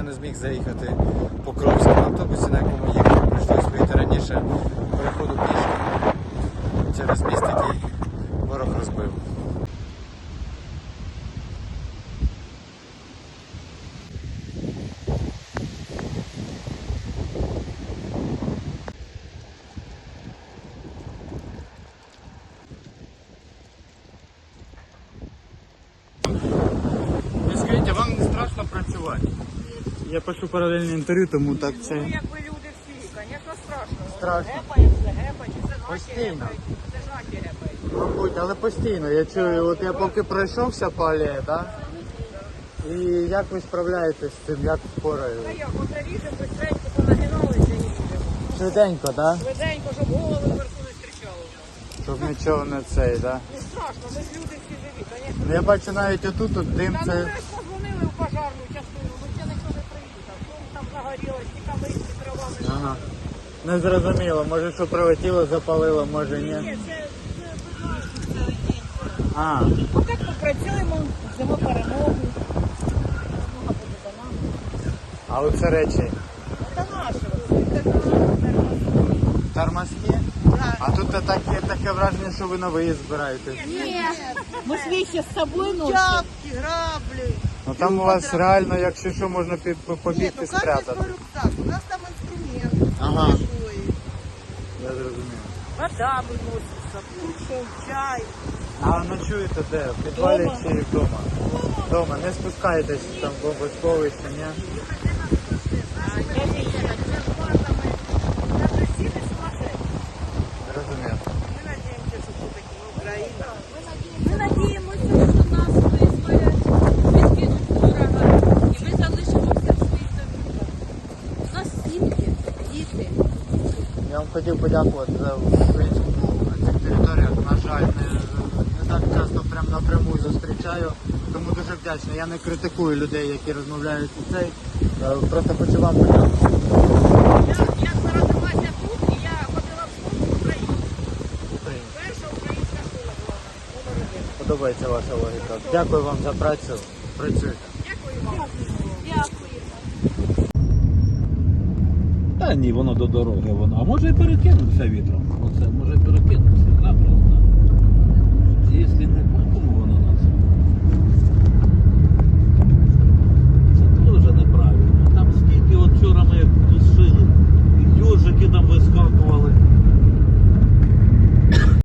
я не зміг заїхати по Кровську автобусі, на якому їхав. Прийшлось вийти раніше переходу пішки через міст, який ворог розбив. Вам не страшно працювати? Я пишу паралельне інтерв'ю, тому так це. Ну, якби люди всі, звісно, страшно. Страшно. Гепають, це гепають, це наші Постійно. гепають, це ж гепають. Мабуть, але постійно. Я чую, от я поки пройшовся по алеї, да? І як ви справляєтесь з цим, як Та впораєте? як, оце ріжемо, швиденько понагиналися і їдемо. Швиденько, да? Швиденько, щоб голови вверху не стрічали. Щоб нічого не цей, да? Не страшно, ми ж люди всі живі, звісно. Ну я бачу навіть отут от дим Та ну ми це. ж позвонили в пожарну частину, ну ще ніхто не приїхав. Що там загорілось, ті камиці, травами. Ага. Не зрозуміло, може що прилетіло, запалило, може Ні, ні. це, це цілий день. А, Поки попрацюємо, ждемо перемогу. Перемога буде за нами. а оце речі. Це наше. Це наше. Тормозки? А тут таке, таке враження, що ви на виїзд збираєтесь. Ми ж вещи з собою носимо. Чапки, грабли. Ну там у вас реально, якщо що, можна під, по- Нет, побігти ну спрятати. каждый свой рюкзак. У нас там Ага. Свой. Я зрозумів. Вода виносить з собою. Чай. А ночуєте де? В підвалі Дома. чи вдома? Вдома. Не спускаєтесь там в бомбосховище, ні? Зрозумів. Мы надеемся, что все-таки Украина. Ми надіємося, що нас визволять, відкинуть ворога, і ми залишимося в своїх домівках. У нас сім'ї, діти. Я вам хотів подякувати за українську мову на цих територіях. На жаль, не, не так часто прям напряму зустрічаю. Тому дуже вдячний. Я не критикую людей, які розмовляють у цей. Е, Просто хочу вам подякувати. Я народилася тут, і я ходила в школу в Україні. Перша українська школа була номер один. Подобається ваша логіка. Дякую вам за працю. Працюйте. Дякую вам. Дякую. Та ні, воно до дороги воно. А може і перекинувся вітром.